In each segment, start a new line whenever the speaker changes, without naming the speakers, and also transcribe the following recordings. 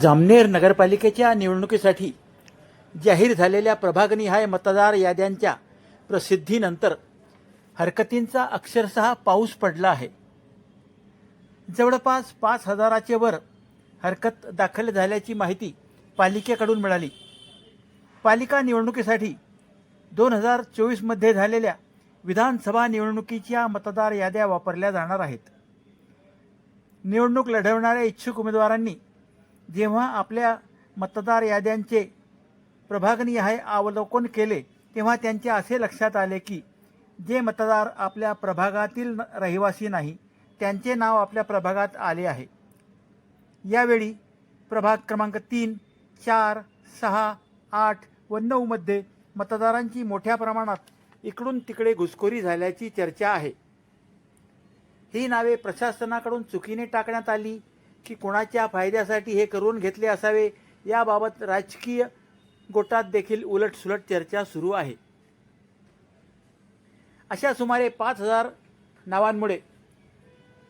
जामनेर नगरपालिकेच्या निवडणुकीसाठी जाहीर झालेल्या प्रभागनिहाय मतदार याद्यांच्या प्रसिद्धीनंतर हरकतींचा अक्षरशः पाऊस पडला आहे. जवळपास पाच हजाराचे वर हरकत दाखल झाल्याची माहिती पालिकेकडून मिळाली. पालिका निवडणुकीसाठी दोन हजार चोवीसमध्ये झालेल्या विधानसभा निवडणुकीच्या मतदार याद्या वापरल्या जाणार आहेत. निवडणूक लढवणाऱ्या इच्छुक उमेदवारांनी जेव्हा आपल्या मतदार याद्यांचे प्रभागनिहाय अवलोकन केले तेव्हा त्यांचे असे लक्षात आले की जे मतदार आपल्या प्रभागातील न- रहिवासी नाही त्यांचे नाव आपल्या प्रभागात आले आहे. यावेळी प्रभाग क्रमांक तीन चार सहा आठ व नऊमध्ये मतदारांची मोठ्या प्रमाणात इकडून तिकडे घुसखोरी झाल्याची चर्चा आहे. ही नावे प्रशासनाकडून चुकीने टाकण्यात आली की कोणाच्या फायद्यासाठी हे करून घेतले असावे याबाबत राजकीय गोटात देखील उलटसुलट चर्चा सुरू आहे. अशा सुमारे पाच हजार नावांमुळे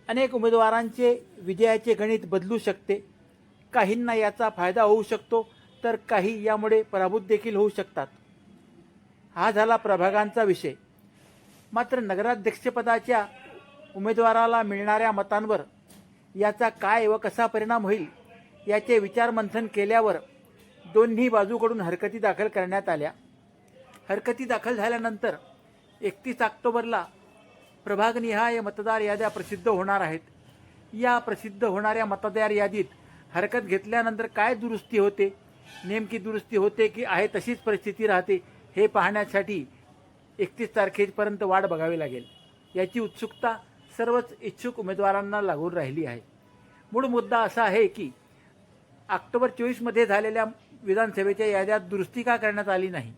अनेक उमेदवारांचे विजयाचे गणित बदलू शकते. काहींना याचा फायदा होऊ शकतो तर काही यामुळे पराभूत देखील होऊ शकतात. हा झाला प्रभागांचा विषय. मात्र नगराध्यक्षपदाच्या उमेदवाराला मिळणाऱ्या मतांवर याचा काय व कसा परिणाम होईल याचे विचारमंथन केल्यावर दोन्ही बाजूकडून हरकती दाखल करण्यात आल्या. हरकती दाखल झाल्यानंतर एकतीस ऑक्टोबरला प्रभागनिहाय मतदार याद्या प्रसिद्ध होणार आहेत. या प्रसिद्ध होणाऱ्या मतदार यादीत हरकत घेतल्यानंतर काय दुरुस्ती होते नेमकी दुरुस्ती होते की आहे तशीच परिस्थिती राहते हे पाहण्यासाठी एकतीस तारखेपर्यंत वाट बघावी लागेल. याची उत्सुकता सर्वच इच्छुक उमेदवारांना लागून राहिली आहे. मूळ मुद्दा असा आहे की ऑक्टोबर चोवीसमध्ये झालेल्या विधानसभेच्या याद्यात दुरुस्ती का करण्यात आली नाही?